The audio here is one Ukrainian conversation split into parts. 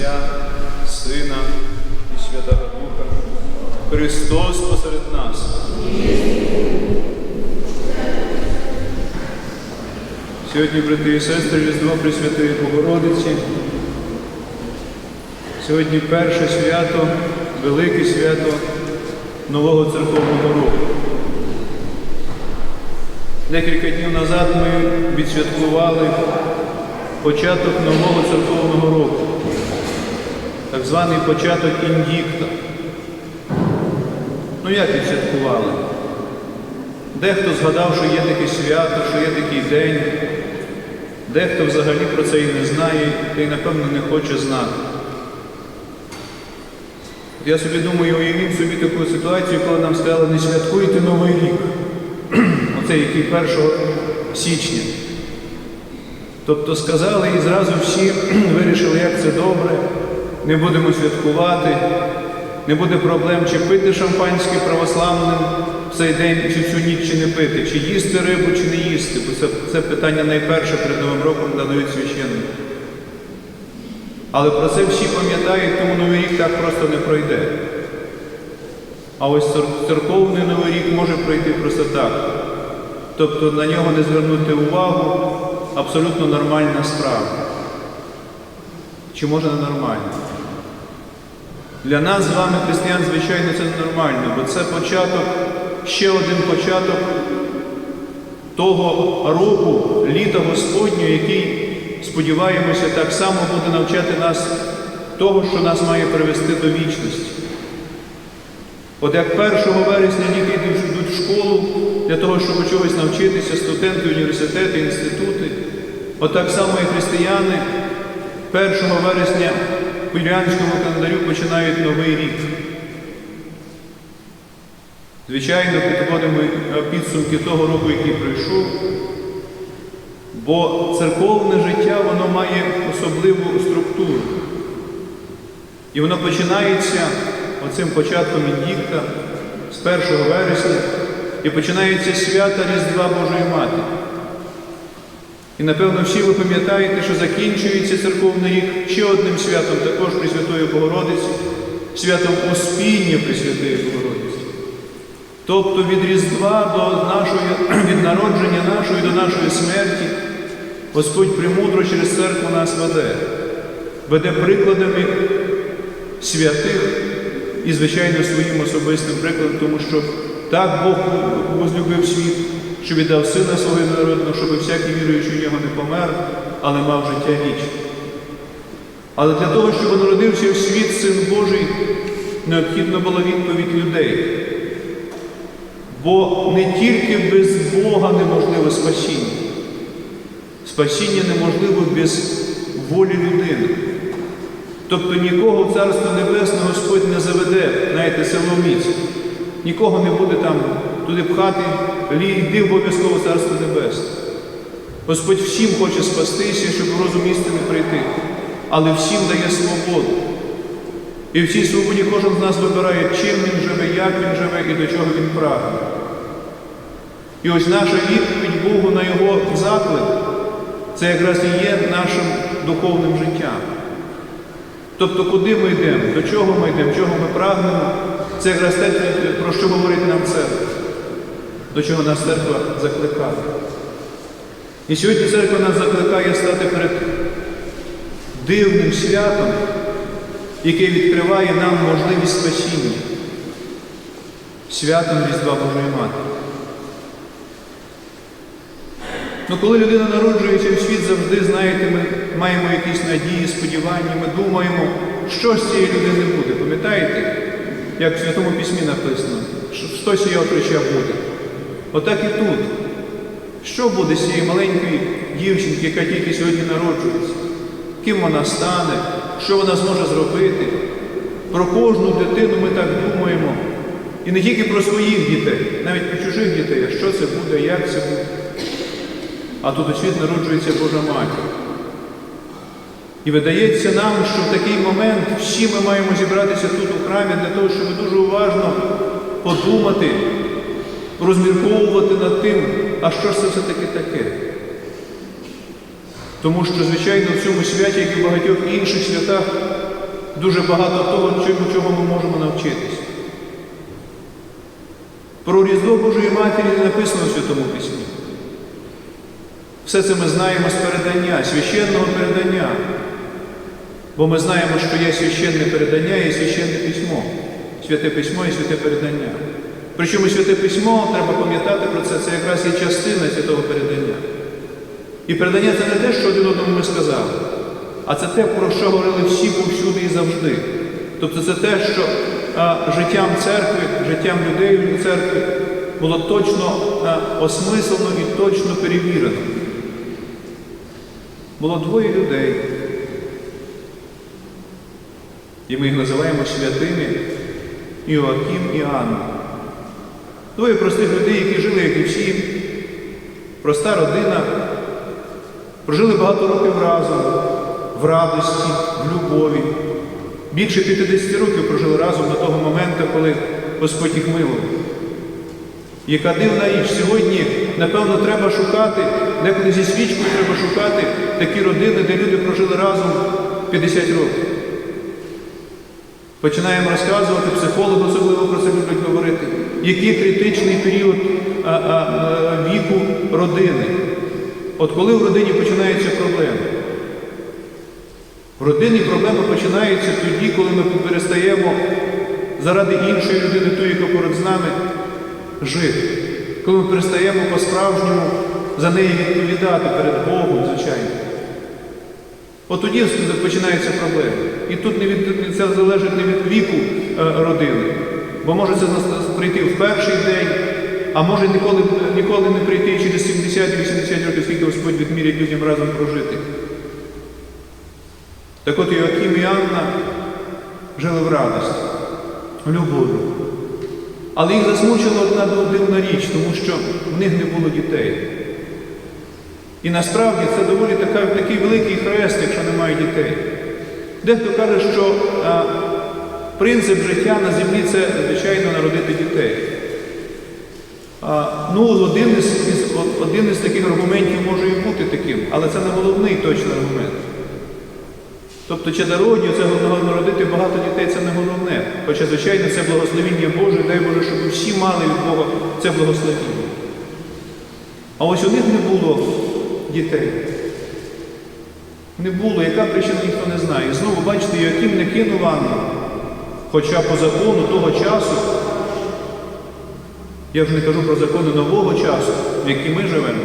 Отця, Сина і Святого Духа. Христос посеред нас. Сьогодні, брати і сестри, Різдво Пресвятої Богородиці. Сьогодні перше свято, велике свято Нового церковного року. Декілька днів назад ми відсвяткували початок нового церковного року, так званий початок індікта. Ну як відсвяткували? Дехто згадав, що є таке свято, що є такий день, дехто взагалі про це і не знає, та й, напевно, не хоче знати. Я собі думаю, уявіть собі таку ситуацію, коли нам сказали, не святкуйте Новий рік. Оце який 1 січня. Тобто сказали і зразу всі вирішили, як це добре, не будемо святкувати, не буде проблем, чи пити шампанське православним в цей день, чи всю ніч, чи не пити, чи їсти рибу, чи не їсти. Бо це, це питання найперше перед Новим роком надають священники. Але про це всі пам'ятають, тому Новий рік так просто не пройде. А ось церковний Новий рік може пройти просто так. Тобто на нього не звернути увагу абсолютно нормальна справа. Чи може не нормально? Для нас з вами, християн, звичайно, це нормально, бо це початок, ще один початок того року, літа Господнього, який, сподіваємося, так само буде навчати нас того, що нас має привести до вічності. От як 1 вересня діти йдуть в школу для того, щоб чогось навчитися, студенти, університети, інститути, от так само і християни 1 вересня по юліанському календарю починають новий рік. Звичайно, підводимо е, підсумки того року, який пройшов, бо церковне життя воно має особливу структуру. І воно починається оцим початком індікта з 1 вересня і починається свята Різдва Божої Матері. І напевно всі ви пам'ятаєте, що закінчується церковний рік ще одним святом, також Пресвятої Богородиці, святом Успіння Пресвятої Богородиці. Тобто від Різдва до нашої, від народження нашої до нашої смерті Господь премудро через церкву нас веде, веде прикладами святих і, звичайно, своїм особистим прикладом, тому що так Бог возлюбив світ, що віддав сина свого народного, щоб всякий віруючий в нього не помер, але мав життя вічне. Але для того, щоб народився в світ Син Божий, необхідно була відповідь людей. Бо не тільки без Бога неможливе спасіння. Спасіння неможливо без волі людини. Тобто нікого в Царство Небесне Господь не заведе, знаєте, силоміць. Нікого не буде там туди пхати, йди обов'язково Царство Небесне. Господь всім хоче спастися, щоб в розум істини прийти, але всім дає свободу. І в цій свободі кожен з нас вибирає, чим він живе, як він живе і до чого він прагне. І ось наша відповідь Богу на Його заклик, це якраз і є нашим духовним життям. Тобто, куди ми йдемо, до чого ми йдемо, чого ми прагнемо, це якраз те, про що говорить нам церква, до чого нас церква закликає. І сьогодні церква нас закликає стати перед дивним святом, яке відкриває нам можливість спасіння, святом Різдва Божої Матері. Ну, коли людина народжується в світ, завжди, знаєте, ми маємо якісь надії, сподівання, ми думаємо, що з цієї людини буде. Пам'ятаєте, як в Святому Письмі написано, що хтось її отреча буде. Отак і тут. Що буде з цієї маленької дівчинки, яка тільки сьогодні народжується? Ким вона стане, що вона зможе зробити? Про кожну дитину ми так думаємо. І не тільки про своїх дітей, навіть про чужих дітей, а що це буде, як це буде. А тут у світ народжується Божа Матір. І видається нам, що в такий момент всі ми маємо зібратися тут у храмі для того, щоб дуже уважно подумати, розмірковувати над тим, а що ж це все-таки таке. Тому що, звичайно, в цьому святі, як і в багатьох інших святах, дуже багато того, чого ми можемо навчитись. Про Різдво Божої Матері не написано в Святому Письмі. Все це ми знаємо з передання, священного передання. Бо ми знаємо, що є священне передання і священне письмо. Святе письмо і святе передання. Причому святе письмо, треба пам'ятати про це, це якраз є частина святого передання. І передання це не те, що один одному ми сказали, а це те, про що говорили всі повсюди і завжди. Тобто це те, що а, життям церкви, життям людей у церкві було точно а, осмислено і точно перевірено. Було двоє людей, і ми їх називаємо святими Іоаким і Анна. Двоє простих людей, які жили, як і всі, проста родина, прожили багато років разом, в радості, в любові. Більше 50 років прожили разом до того моменту, коли Господь їх милував. Яка дивна річ, сьогодні, напевно, треба шукати, деколи зі свічкою треба шукати такі родини, де люди прожили разом 50 років. Починаємо розказувати, психологи особливо про це люблять говорити, який критичний період а, а, а, віку родини. От коли в родині починаються проблеми? В родині проблеми починаються тоді, коли ми перестаємо заради іншої людини, тої, яка поруч з нами, жити. Коли ми перестаємо по-справжньому за неї відповідати перед Богом, звичайно. От тоді починаються проблеми. І тут не від, це залежить не від віку е, родини, бо може це прийти в перший день, а може ніколи, ніколи не прийти через 70-80 років, скільки Господь відмірять людям разом прожити. Так от Іоаким і Анна жили в радості, в любові. Але їх засмучила одна дивна річ, тому що в них не було дітей. І насправді це доволі така, такий великий хрест, якщо немає дітей. Дехто каже, що а, принцип життя на землі це, звичайно, народити дітей. Ну, один із, один із таких аргументів може і бути таким, але це не головний точний аргумент. Тобто чадородню, це народити багато дітей, це не головне. Хоча, звичайно, це благословіння Боже, дай Боже, щоб всі мали від Бога це благословіння. А ось у них не було дітей. Не було, яка причина ніхто не знає. І знову бачите, Яким не кинув Анну. Хоча по закону того часу, я вже не кажу про закони нового часу, в який ми живемо.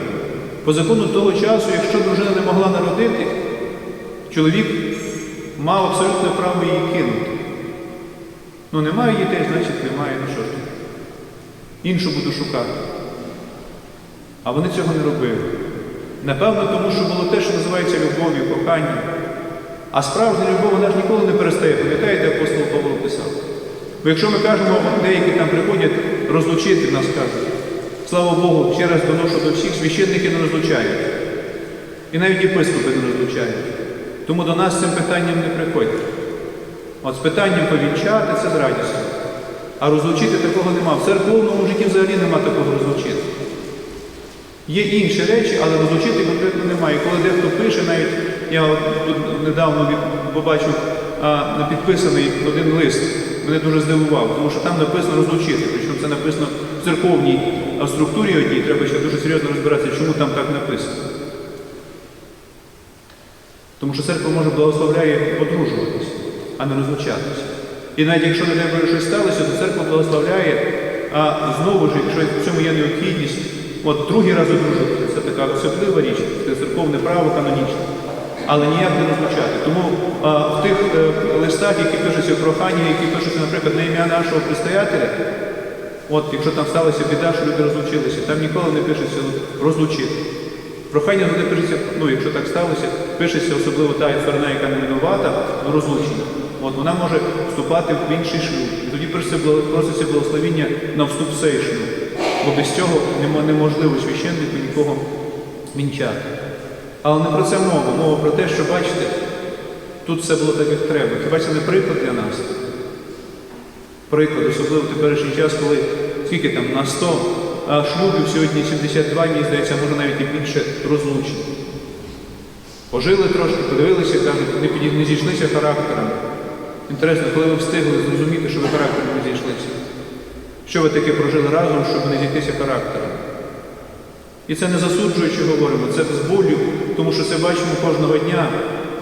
По закону того часу, якщо дружина не могла народити, чоловік мав абсолютне право її кинути. Ну немає дітей, значить немає, ну що ж. Іншу буду шукати. А вони цього не робили. Напевно, тому що було те, що називається любов'ю, коханням. А справжня любов, вона ж ніколи не перестає. Пам'ятаєте, апостол Павло писав? Бо якщо ми кажемо, деякі там приходять розлучити, нас кажуть, слава Богу, ще раз доношу до всіх, священники не розлучають. І навіть єпископи не розлучають. Тому до нас цим питанням не приходьте. От з питанням повінчати це з радістю. А розлучити такого нема. В церковному житті взагалі нема такого розлучити. Є інші речі, але розлучити конкретно немає. І коли дехто пише, навіть я тут недавно побачив підписаний один лист, мене дуже здивував, тому що там написано розлучити. Причому це написано в церковній структурі одній, треба ще дуже серйозно розбиратися, чому там так написано. Тому що церква може благословляє одружуватися, а не розлучатися. І навіть якщо не дай щось сталося, то церква благословляє, а знову ж, якщо в цьому є необхідність, от другий раз одружуватися, це така особлива річ, це церковне право канонічне, але ніяк не розлучати. Тому а, в тих е, листах, які пишуться прохання, які пишуться, наприклад, на ім'я нашого предстоятеля, От, якщо там сталася біда, що люди розлучилися, там ніколи не пишеться от, розлучити. Прохання завжди пишеться, ну якщо так сталося, пишеться особливо та сторона, яка не винувата, ну, розлучена. От вона може вступати в інший шлюб. І тоді проситься благо- благословіння на вступ в цей шлюб. Бо без цього неможливо священнику нікого вінчати. Але не про це мова. Мова про те, що бачите, тут все було так, як треба. Хіба це не приклад для нас? приклад, особливо в теперішній час, коли скільки там на 100 а, шлюбів, сьогодні 72, мені здається, може навіть і більше розлучень. Пожили трошки, подивилися, кажуть, не, не зійшлися характерами. Інтересно, коли ви встигли зрозуміти, що ви характером не зійшлися? Що ви таке прожили разом, щоб не зійтися характером? І це не засуджуючи говоримо, це з болю, тому що це бачимо кожного дня,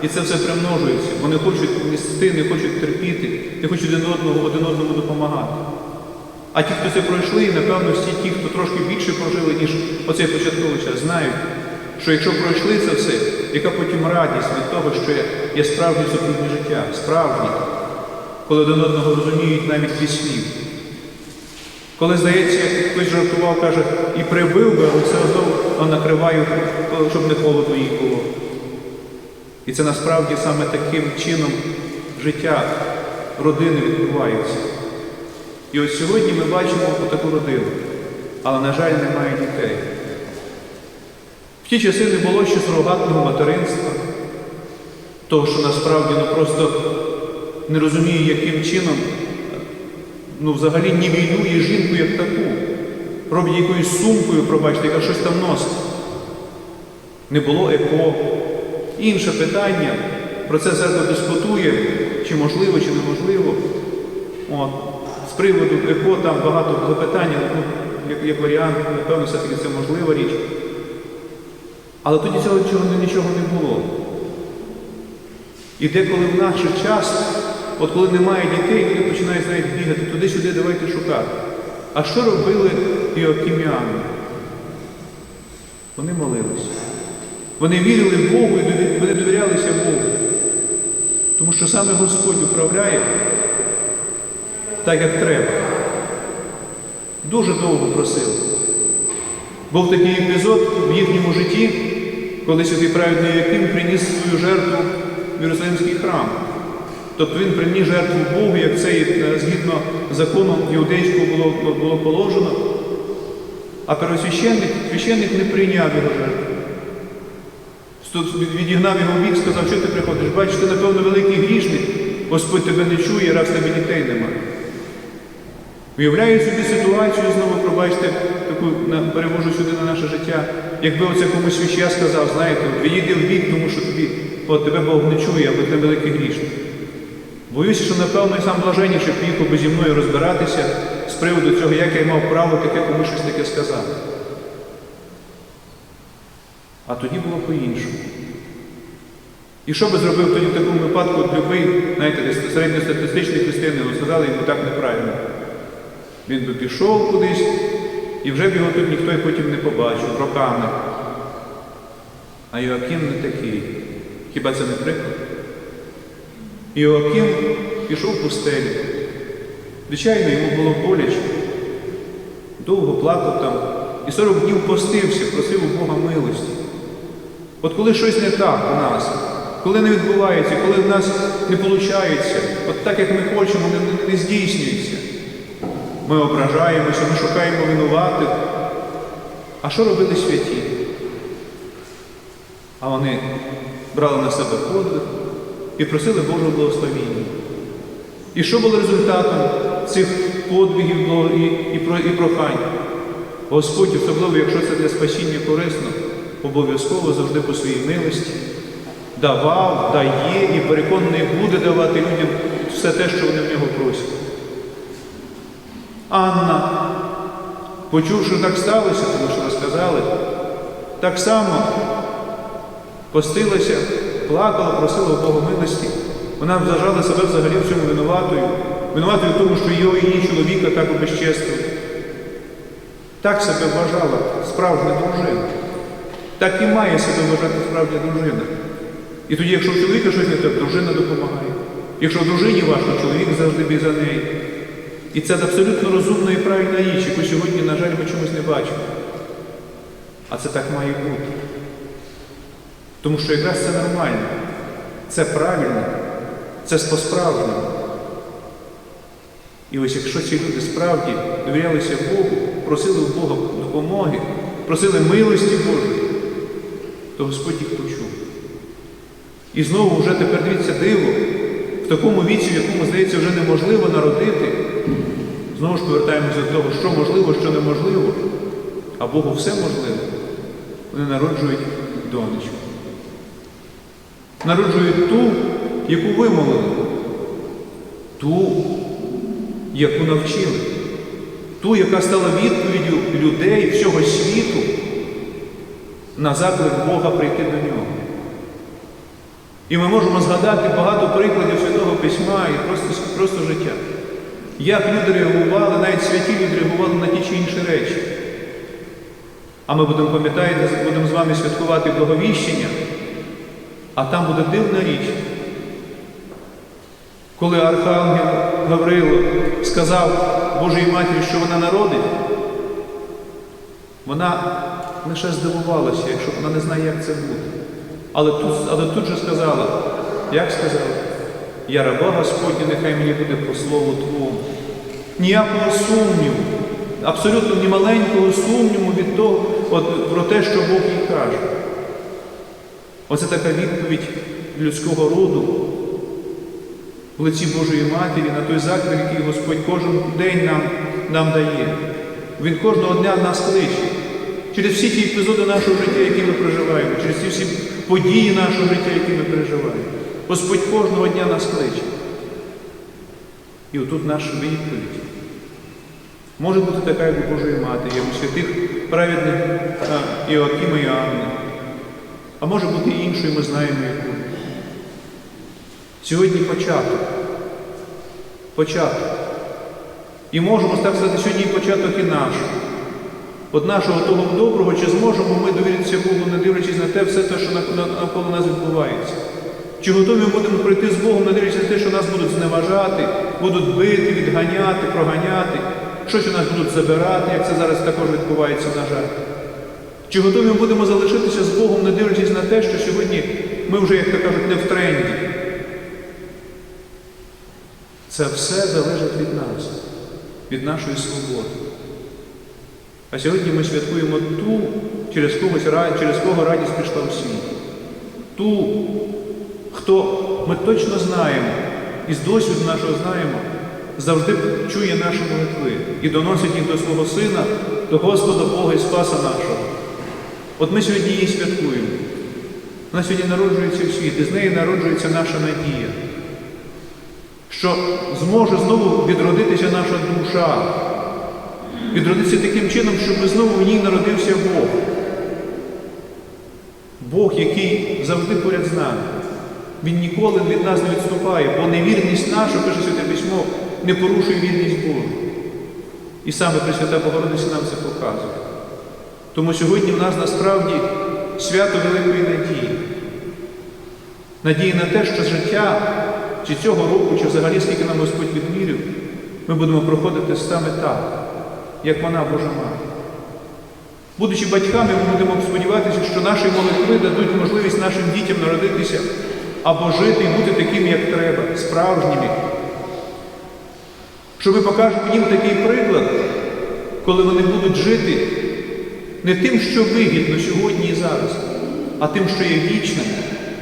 і це все примножується. Вони хочуть нести, не хочуть терпіти, не хочуть один одного один одному допомагати. А ті, хто це пройшли, напевно, всі ті, хто трошки більше прожили, ніж оцей початковий час, знають, що якщо пройшли це все, яка потім радість від того, що є, справжнє супутнє життя, справжнє, коли один одного розуміють навіть від слів. Коли, здається, хтось жартував, каже, і прибив би, але все одно накриваю, щоб не холодно їй було. І це насправді саме таким чином життя родини відбувається. І от сьогодні ми бачимо таку родину, але, на жаль, немає дітей. В ті часи не було ще сурогатного материнства, того, що насправді ну, просто не розуміє, яким чином ну, взагалі нівелює жінку як таку. Робить якоюсь сумкою, пробачте, яка щось там носить. Не було еко. Інше питання, про це церква дискутує, чи можливо, чи неможливо. От. З приводу ЕКО там багато запитань, ну, як, як варіант, напевно, все-таки це можлива річ. Але тоді цього нічого, не було. І деколи в наш час, от коли немає дітей, люди починають знаєте, бігати туди-сюди, давайте шукати. А що робили іокіміани? Вони молилися. Вони вірили Богу і вони довірялися Богу. Тому що саме Господь управляє так, як треба. Дуже довго просив. Був такий епізод в їхньому житті, коли святий праведний Яким приніс свою жертву в Єрусалимський храм. Тобто він приніс жертву Богу, як це е, згідно закону іудейського було, було положено. А первосвященник священник не прийняв його жертву. Відігнав його в бік, сказав, що ти приходиш? Бачиш, ти, напевно, великий грішник, Господь тебе не чує, раз тебе дітей немає. Уявляю собі ситуацію, знову пробачте, таку перевожу сюди на наше життя. Якби оце комусь свяща сказав, знаєте, відійди в бік, тому що тобі, от, тебе Бог не чує, або ти великий грішник. Боюся, що, напевно, і сам блаженніше поїхав би зі мною розбиратися з приводу цього, як я мав право таке комусь щось таке сказати. А тоді було по-іншому. І що би зробив тоді в такому випадку любий, знаєте, середньостатистичний християнин, сказали йому так неправильно. Він би пішов кудись, і вже б його тут ніхто і потім не побачив роками. А Йоаким не такий. Хіба це не приклад? Іоаким пішов в пустелю. Звичайно, йому було боляче. Довго плакав там і 40 днів постився, просив у Бога милості. От коли щось не так у нас, коли не відбувається, коли в нас не виходить, от так, як ми хочемо, не, не, здійснюється. Ми ображаємося, ми шукаємо винуватих. А що робили святі? А вони брали на себе подвиг і просили Божого благословіння. І що було результатом цих подвигів і, і, прохань? Господь, особливо, якщо це для спасіння корисно, обов'язково завжди по своїй милості давав, дає і переконаний буде давати людям все те, що вони в нього просять. Анна, почувши, так сталося, тому що розказали, так само постилася, плакала, просила у Бога милості. Вона вважала себе взагалі в цьому винуватою, винуватою в тому, що його її чоловіка так обезчестили. Так себе вважала справжня дружина. Так і має себе вважати справжня дружина. І тоді, якщо у чоловіка щось не так, дружина допомагає. Якщо дружині важко, чоловік завжди за неї. І це абсолютно розумна і правильна річ, яку сьогодні, на жаль, ми чомусь не бачимо. А це так має бути. Тому що якраз це нормально, це правильно, це по-справжньому. І ось якщо ці люди справді довірялися Богу, просили у Бога допомоги, просили милості Божої, то Господь їх почув. І знову вже тепер дивіться диво, в такому віці, в якому, здається, вже неможливо народити, знову ж повертаємося до того, що можливо, що неможливо, а Богу все можливо. Вони народжують донечку. Народжують ту, яку вимолили. ту, яку навчили, ту, яка стала відповіддю людей всього світу на заклик Бога прийти до нього. І ми можемо згадати багато прикладів Святого Письма і просто, просто життя. Як люди реагували, навіть святі люди реагували на ті чи інші речі. А ми будемо пам'ятаєте, будемо з вами святкувати благовіщення, а там буде дивна річ. Коли Архангел Гаврило сказав Божій Матері, що вона народить, вона лише здивувалася, якщо вона не знає, як це буде. Але тут, але тут же сказала, як сказала, я раба Господня, нехай мені буде по слову Твому. Ніякого сумніву, абсолютно ні маленького сумніву від того, от, про те, що Бог їй каже. Оце така відповідь людського роду в лиці Божої Матері на той заклик, який Господь кожен день нам, нам дає. Він кожного дня нас кличе. Через всі ті епізоди нашого життя, які ми проживаємо, через ті всі події нашого життя, які ми переживаємо. Господь кожного дня нас кличе. І отут наша відповідь. Може бути така, як у Божої Матері, як у святих праведних а, Іоакима і Анни. А може бути і іншою, ми знаємо яку. Сьогодні початок. Початок. І можемо так сказати, сьогодні початок і наш. От нашого того доброго, чи зможемо ми довіритися Богу, не дивлячись на те, все те, що навколо нас відбувається. Чи готові ми будемо прийти з Богом, не дивлячись на те, що нас будуть зневажати, будуть бити, відганяти, проганяти, щось у нас будуть забирати, як це зараз також відбувається, на жаль. Чи готові ми будемо залишитися з Богом, не дивлячись те, що сьогодні ми вже, як то кажуть, не в тренді. Це все залежить від нас, від нашої свободи. А сьогодні ми святкуємо ту, через, когось, через кого радість прийшла у світ. Ту, хто ми точно знаємо, і з досвіду нашого знаємо, завжди чує наші молитви і доносить їх до свого Сина, до Господа Бога і Спаса нашого. От ми сьогодні її святкуємо. Вона сьогодні народжується в світ, і з неї народжується наша надія, що зможе знову відродитися наша душа, відродитися таким чином, щоб знову в ній народився Бог. Бог, який завжди поряд з нами. Він ніколи від нас не відступає, бо невірність наша, пише Святе Письмо, не порушує вірність Божу. І саме Пресвята Богородиця нам це показує. Тому сьогодні в нас насправді свято великої надії. Надії на те, що життя чи цього року, чи взагалі скільки нам Господь відмірів, ми будемо проходити саме так, як вона Божа Мати. Будучи батьками, ми будемо сподіватися, що наші молитви дадуть можливість нашим дітям народитися або жити і бути такими, як треба, справжніми. Що ми покажемо їм такий приклад, коли вони будуть жити не тим, що вигідно сьогодні і зараз, а тим, що є вічним,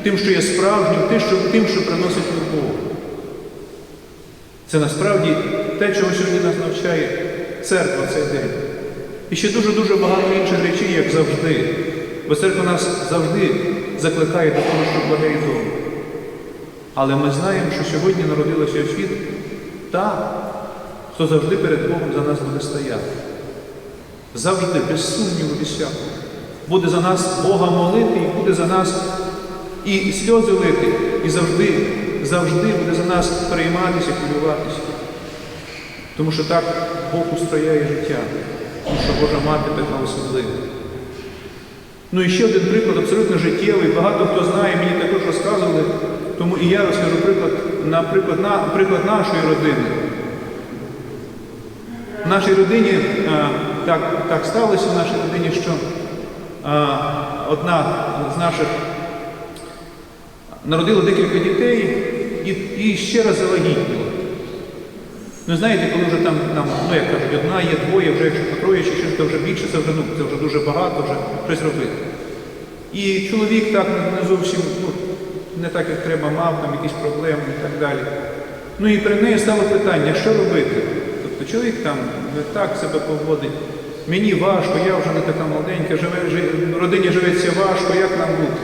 тим, що є справжнім, тим, що, тим, що приносить любов. Це насправді те, чого сьогодні нас навчає церква цей день. І ще дуже-дуже багато інших речей, як завжди. Бо церква нас завжди закликає до того, що і добре. Але ми знаємо, що сьогодні народилася світ та, хто завжди перед Богом за нас буде стояти. Завжди, без сумніву, без всякого. Буде за нас Бога молити і буде за нас і сльози лити, і завжди, завжди буде за нас перейматися, хвилюватися. Тому що так Бог устрояє життя, тому що Божа мати така особлива. Ну і ще один приклад абсолютно життєвий. Багато хто знає, мені також розказували, тому і я розкажу приклад, наприклад, на, приклад нашої родини. В нашій родині а, так, так сталося в нашій родині, що а, одна з наших народила декілька дітей і, і ще раз завагітніла. Ну, знаєте, коли вже там, там, ну як кажуть, одна є двоє, вже якщо по троє, чи щось, то вже більше, це вже, ну, це вже дуже багато, вже щось робити. І чоловік так не зовсім ну, не так, як треба, мав, там якісь проблеми і так далі. Ну і при неї стало питання, що робити? Тобто чоловік там не так себе поводить. Мені важко, я вже не така молоденька, живе, жи, родині живеться важко, як нам бути?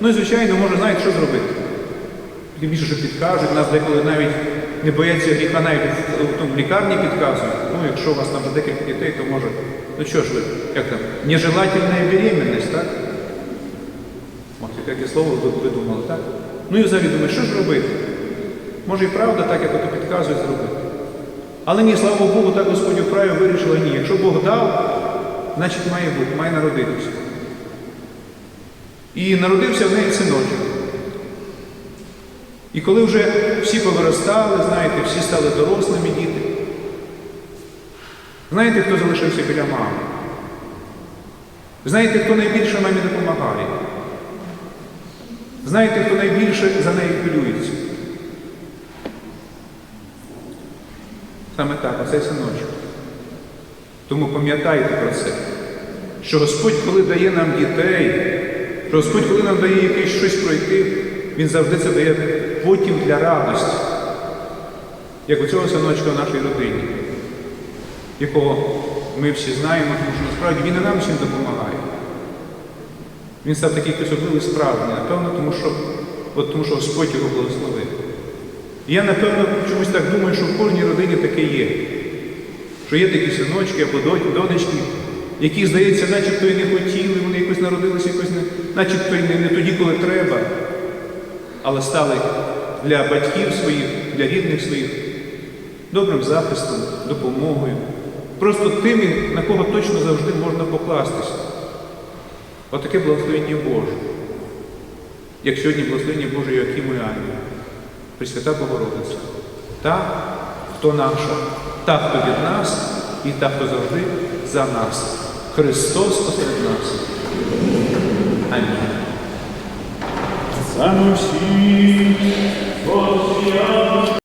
Ну і звичайно, може, знаєте, що зробити. Тим більше, що підкажуть, нас деколи навіть не бояться гріха, навіть в, в лікарні підказують. Ну, якщо у вас там декілька дітей, то може, ну що ж ви, як там, нежелательна беременність, так? От яке слово ви придумали, так? Ну і взагалі думаю, що ж робити? Може і правда, так як ото підказують зробити. Але ні, слава Богу, так Господь вправі вирішила ні. Якщо Бог дав, значить має бути, має народитися. І народився в неї синочок. І коли вже всі повиростали, знаєте, всі стали дорослими діти, знаєте, хто залишився біля мами? Знаєте, хто найбільше мамі допомагає? Знаєте, хто найбільше за нею хвилюється? Саме так, оцей синочок. Тому пам'ятайте про це, що Господь, коли дає нам дітей, що Господь, коли нам дає якесь щось пройти, Він завжди це дає потім для радості, як у цього синочка в нашій родині, якого ми всі знаємо, тому що насправді він і нам всім допомагає. Він став такий особливий справжній, напевно, тому що, от, тому що Господь його благословив. Я, напевно, чомусь так думаю, що в кожній родині таке є. Що є такі синочки або донечки, які, здається, начебто і не хотіли, вони якось народилися, якось не, начебто і не, не тоді, коли треба, але стали для батьків своїх, для рідних своїх добрим захистом, допомогою. Просто тими, на кого точно завжди можна покластися. Отаке благословення Боже. Як сьогодні благословення Боже Йоакиму і Анні. Пресвята Богородиця, та, хто наша, та, хто від нас і та, хто завжди за нас. Христос посеред нас. Амінь.